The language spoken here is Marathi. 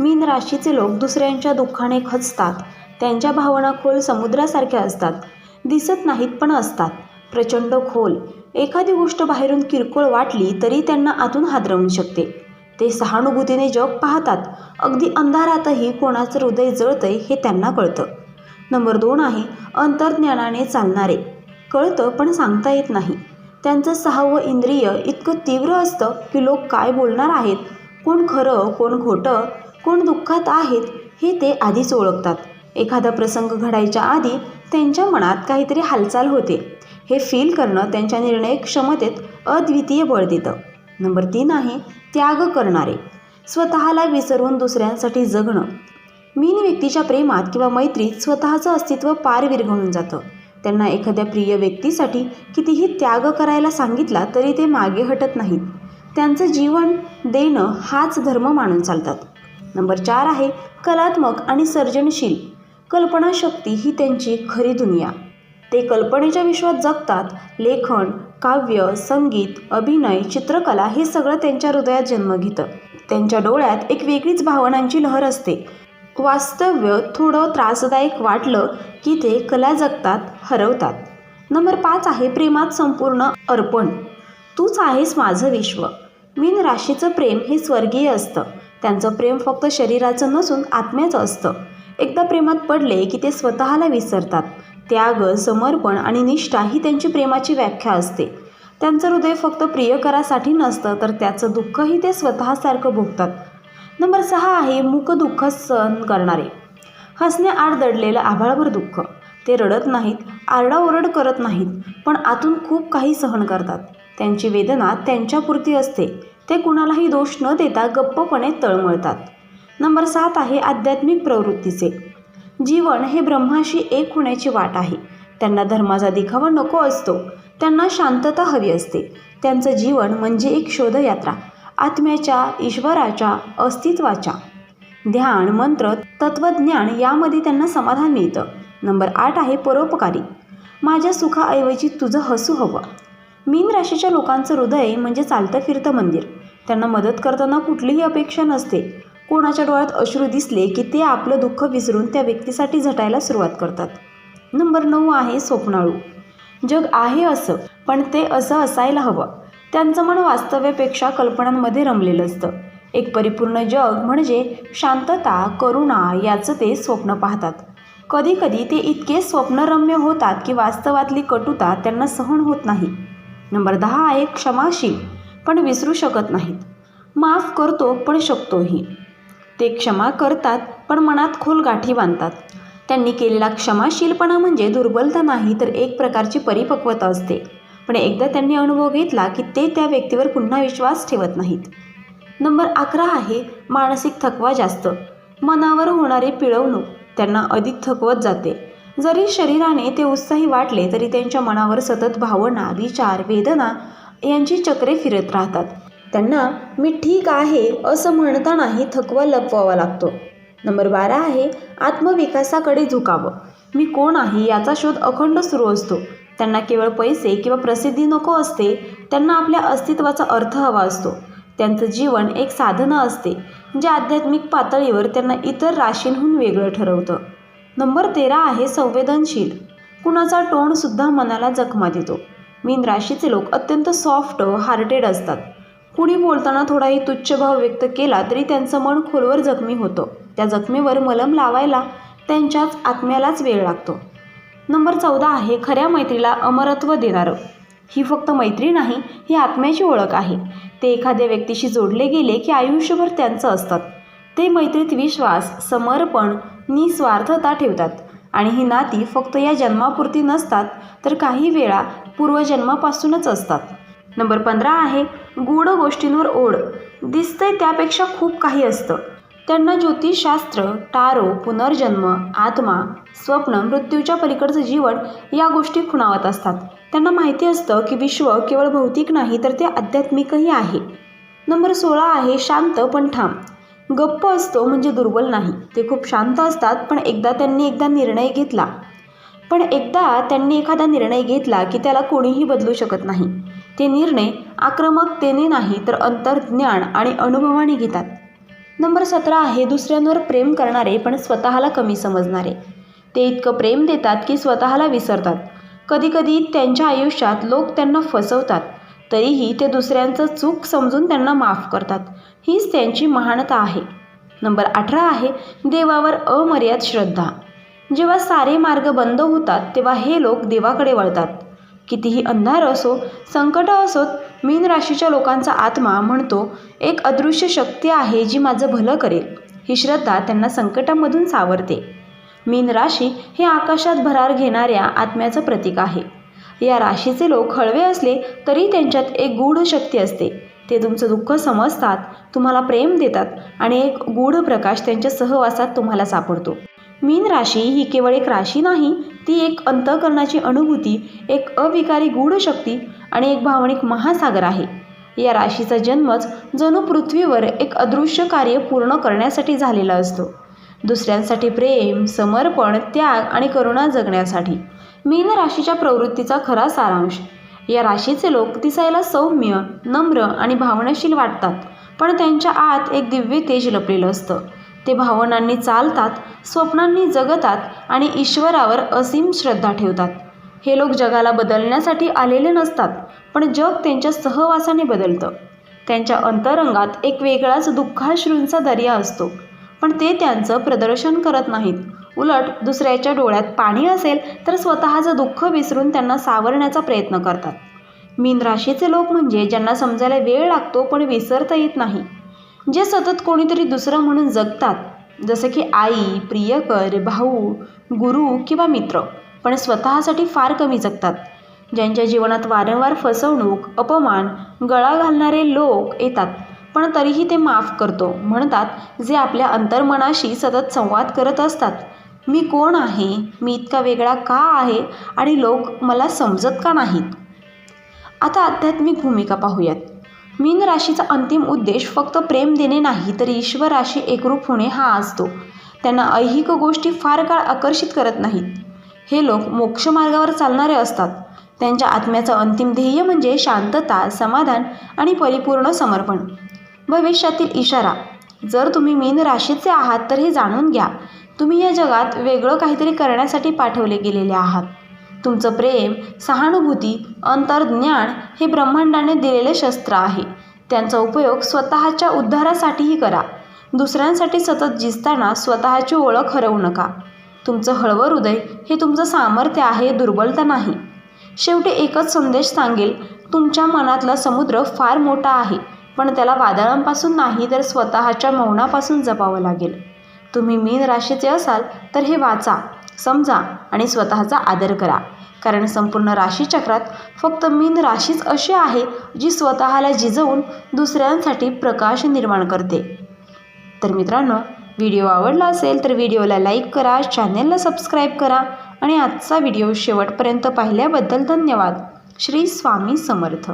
मीन राशीचे लोक दुसऱ्यांच्या दुःखाने खचतात. त्यांच्या भावना खोल समुद्रासारख्या असतात. दिसत नाहीत पण असतात. प्रचंड खोल. एखादी गोष्ट बाहेरून किरकोळ वाटली तरी त्यांना आतून हादरवून शकते. ते सहानुभूतीने जग पाहतात. अगदी अंधारातही कोणाचं हृदय जळतंय हे त्यांना कळतं. नंबर दोन आहे अंतर्ज्ञानाने चालणारे. कळतं पण सांगता येत नाही. त्यांचं सहावं इंद्रिय इतकं तीव्र असतं की लोक काय बोलणार आहेत? कोण खरं कोण खोटं? कोण दुःखात आहेत हे ते आधीच ओळखतात. एखादा प्रसंग घडायच्या आधी त्यांच्या मनात काहीतरी हालचाल होते. हे फील करणं त्यांच्या निर्णय क्षमतेत अद्वितीय बळ देतं. नंबर तीन आहे त्याग करणारे. स्वतःला विसरून दुसऱ्यांसाठी जगणं. मीन व्यक्तीच्या प्रेमात किंवा मैत्रीत स्वतःचं अस्तित्व पार विरघळून जातं. त्यांना एखाद्या प्रिय व्यक्तीसाठी कितीही त्याग करायला सांगितला तरी ते मागे हटत नाहीत. त्यांचं जीवन देणं हाच धर्म मानून चालतात. नंबर चार आहे कलात्मक आणि सर्जनशील. कल्पनाशक्ती ही त्यांची खरी दुनिया. ते कल्पनेच्या विश्वात जगतात. लेखन काव्य संगीत अभिनय चित्रकला हे सगळं त्यांच्या हृदयात जन्म घेतं. त्यांच्या डोळ्यात एक वेगळीच भावनांची लहर असते. वास्तव्य थोडं त्रासदायक वाटलं की ते कला जगतात हरवतात. नंबर पाच आहे प्रेमात संपूर्ण अर्पण. तूच आहेस माझं विश्व. मीन राशीचं प्रेम हे स्वर्गीय असतं. त्यांचं प्रेम फक्त शरीराचं नसून आत्म्याचं असतं. एकदा प्रेमात पडले की ते स्वतःला विसरतात. त्याग समर्पण आणि निष्ठा ही त्यांची प्रेमाची व्याख्या असते. त्यांचं हृदय फक्त प्रियकरासाठी नसतं तर त्याचं दुःखही ते स्वतःसारखं भोगतात. नंबर सहा आहे मूक दुःख सहन करणारे. हसणे आड दडलेलं आभाळभर दुःख. ते रडत नाहीत आरडाओरड करत नाहीत पण आतून खूप काही सहन करतात. त्यांची वेदना त्यांच्यापुरती असते. ते कुणालाही दोष न देता गप्पपणे तळमळतात. नंबर सात आहे आध्यात्मिक प्रवृत्तीचे. जीवन हे ब्रह्माशी एक होण्याची वाट आहे. त्यांना धर्माचा दिखावा नको असतो. त्यांना शांतता हवी असते. त्यांचं जीवन म्हणजे एक शोधयात्रा. आत्म्याच्या ईश्वराच्या अस्तित्वाच्या. ध्यान मंत्र तत्त्वज्ञान यामध्ये त्यांना समाधान मिळतं. नंबर आठ आहे परोपकारी. माझ्या सुखाऐवजी तुझं हसू हवं. मीन राशीच्या लोकांचं हृदय म्हणजे चालतं फिरतं मंदिर. त्यांना मदत करताना कुठलीही अपेक्षा नसते. कोणाच्या डोळ्यात अश्रू दिसले की ते आपलं दुःख विसरून त्या व्यक्तीसाठी झटायला सुरुवात करतात. नंबर नऊ आहे स्वप्नाळू. जग आहे असं पण ते असं असायला हवं. त्यांचं मन वास्तव्यापेक्षा कल्पनांमध्ये रमलेलं असतं. एक परिपूर्ण जग म्हणजे शांतता करुणा याचं ते स्वप्न पाहतात. कधीकधी ते इतके स्वप्नरम्य होतात की वास्तवातली कटुता त्यांना सहन होत नाही. नंबर दहा आहे क्षमाशील पण विसरू शकत नाहीत. माफ करतो पण शकतोही. ते क्षमा करतात पण मनात खोल गाठी बांधतात. त्यांनी केलेला क्षमाशीलपणा म्हणजे दुर्बलता नाही तर एक प्रकारची परिपक्वता असते. पण एकदा त्यांनी अनुभव घेतला की ते त्या व्यक्तीवर पुन्हा विश्वास ठेवत नाहीत. नंबर अकरा आहे मानसिक थकवा जास्त. मनावर होणारी पिळवणूक. त्यांना अधिक थकवत जाते. जरी शरीराने ते उत्साही वाटले तरी त्यांच्या मनावर सतत भावना विचार वेदना यांची चक्रे फिरत राहतात. त्यांना मी ठीक आहे असं म्हणतानाही थकवा लपवावा लागतो. नंबर बारा आहे आत्मविकासाकडे झुकावं. मी कोण आहे याचा शोध अखंड सुरू असतो. त्यांना केवळ पैसे किंवा प्रसिद्धी नको असते त्यांना आपल्या अस्तित्वाचा अर्थ हवा असतो. त्यांचं जीवन एक साधनं असते जे आध्यात्मिक पातळीवर त्यांना इतर राशींहून वेगळं ठरवतं. नंबर तेरा आहे संवेदनशील. कुणाचा टोनसुद्धा मनाला जखमा देतो. मीन राशीचे लोक अत्यंत सॉफ्ट हार्टेड असतात. कुणी बोलताना थोडाही तुच्छभाव व्यक्त केला तरी त्यांचं मन खोलवर जखमी होतं. त्या जखमेवर मलम लावायला त्यांच्याच आत्म्यालाच वेळ लागतो. नंबर चौदा आहे खऱ्या मैत्रीला अमरत्व देणारं. ही फक्त मैत्री नाही ही आत्म्याची ओळख आहे. ते एखाद्या व्यक्तीशी जोडले गेले की आयुष्यभर त्यांचं असतात. ते मैत्रीत विश्वास समर्पण निस्वार्थता ठेवतात. आणि ही नाती फक्त या जन्मापुरती नसतात तर काही वेळा पूर्वजन्मापासूनच असतात. नंबर पंधरा आहे गूढ गोष्टींवर ओढ. दिसतंय त्यापेक्षा खूप काही असतं. त्यांना ज्योतिषशास्त्र टारो पुनर्जन्म आत्मा स्वप्न मृत्यूच्या पलीकडचं जीवन या गोष्टी खुणावत असतात. त्यांना माहिती असतं की विश्व केवळ भौतिक नाही तर ते आध्यात्मिकही आहे. नंबर सोळा आहे शांत पण ठाम. गप्प असतो म्हणजे दुर्बल नाही. ते खूप शांत असतात पण एकदा त्यांनी एकदा निर्णय घेतला. पण एकदा त्यांनी एखादा निर्णय घेतला की त्याला कोणीही बदलू शकत नाही. ते निर्णय आक्रमकतेने नाही तर अंतर्ज्ञान आणि अनुभवाने घेतात. नंबर सतरा आहे दुसऱ्यांवर प्रेम करणारे पण स्वतःला कमी समजणारे. ते इतकं प्रेम देतात की स्वतःला विसरतात. कधीकधी त्यांच्या आयुष्यात लोक त्यांना फसवतात. तरीही ते दुसऱ्यांचं चूक समजून त्यांना माफ करतात. हीच त्यांची महानता आहे. नंबर अठरा आहे देवावर अमर्याद श्रद्धा. जेव्हा सारे मार्ग बंद होतात तेव्हा हे लोक देवाकडे वळतात. कितीही अंधार असो संकट असोत मीन राशीच्या लोकांचा आत्मा म्हणतो एक अदृश्य शक्ती आहे जी माझं भलं करेल. ही श्रद्धा त्यांना संकटामधून सावरते. मीन राशी हे आकाशात भरार घेणाऱ्या आत्म्याचं प्रतीक आहे. या राशीचे लोक हळवे असले तरी त्यांच्यात एक गूढ शक्ती असते. ते तुमचं दुःख समजतात तुम्हाला प्रेम देतात आणि एक गूढ प्रकाश त्यांच्या सहवासात तुम्हाला सापडतो. मीन राशी ही केवळ एक राशी नाही ती एक अंतःकरणाची अनुभूती एक अविकारी गूढ शक्ती आणि एक भावनिक महासागर आहे. या राशीचा जन्मच जणू पृथ्वीवर एक अदृश्य कार्य पूर्ण करण्यासाठी झालेला असतो. दुसऱ्यांसाठी प्रेम समर्पण त्याग आणि करुणा जगण्यासाठी. मीन राशीच्या प्रवृत्तीचा खरा सारांश. या राशीचे लोक दिसायला सौम्य नम्र आणि भावनाशील वाटतात पण त्यांच्या आत एक दिव्य तेज लपलेलं असतं. ते भावनांनी चालतात स्वप्नांनी जगतात आणि ईश्वरावर असीम श्रद्धा ठेवतात. हे लोक जगाला बदलण्यासाठी आलेले नसतात पण जग त्यांच्या सहवासाने बदलतं. त्यांच्या अंतरंगात एक वेगळाच दुःखाश्रूंचा दर्या असतो पण ते त्यांचं प्रदर्शन करत नाहीत. उलट दुसऱ्याच्या डोळ्यात पाणी असेल तर स्वतःचं दुःख विसरून त्यांना सावरण्याचा प्रयत्न करतात. मीन राशीचे लोक म्हणजे ज्यांना समजायला वेळ लागतो पण विसरता येत नाही. जे सतत कोणीतरी दुसरं म्हणून जगतात जसं की आई प्रियकर भाऊ गुरु किंवा मित्र पण स्वतःसाठी फार कमी जगतात. ज्यांच्या जीवनात वारंवार फसवणूक अपमान गळा घालणारे लोक येतात पण तरीही ते माफ करतो म्हणतात जे आपल्या अंतर्मनाशी सतत संवाद करत असतात. मी कोण आहे? मी इतका वेगळा का आहे? आणि लोक मला समजत का नाहीत? आता आध्यात्मिक भूमिका पाहूयात. मीन राशीचा अंतिम उद्देश फक्त प्रेम देणे नाही तर ईश्वराशी एकरूप होणे हा असतो. त्यांना ऐहिक गोष्टी फार काळ आकर्षित करत नाहीत. हे लोक मोक्षमार्गावर चालणारे असतात. त्यांच्या आत्म्याचं अंतिम ध्येय म्हणजे शांतता समाधान आणि परिपूर्ण समर्पण. भविष्यातील इशारा. जर तुम्ही मीन राशीचे आहात तर हे जाणून घ्या. तुम्ही या जगात वेगळं काहीतरी करण्यासाठी पाठवले गेलेले आहात. तुमचं प्रेम सहानुभूती अंतर्ज्ञान हे ब्रह्मांडाने दिलेले शस्त्र आहे. त्यांचा उपयोग स्वतःच्या उद्धारासाठीही करा. दुसऱ्यांसाठी सतत जिजताना स्वतःची ओळख हरवू नका. तुमचं हळवं हृदय हे तुमचं सामर्थ्य आहे दुर्बलता नाही. शेवटी एकच संदेश सांगेल तुमच्या मनातला समुद्र फार मोठा आहे पण त्याला वादळांपासून नाही तर स्वतःच्या मौनापासून जपावं लागेल. तुम्ही मीन राशीचे असाल तर हे वाचा समजा आणि स्वतःचा आदर करा. कारण संपूर्ण राशीचक्रात फक्त मीन राशीच अशी आहे जी स्वतःला जिजवून दुसऱ्यांसाठी प्रकाश निर्माण करते. तर मित्रांनो व्हिडिओ आवडला असेल तर व्हिडिओला लाईक करा चॅनेलला सबस्क्राईब करा आणि आजचा व्हिडिओ शेवटपर्यंत पाहिल्याबद्दल धन्यवाद. श्री स्वामी समर्थ.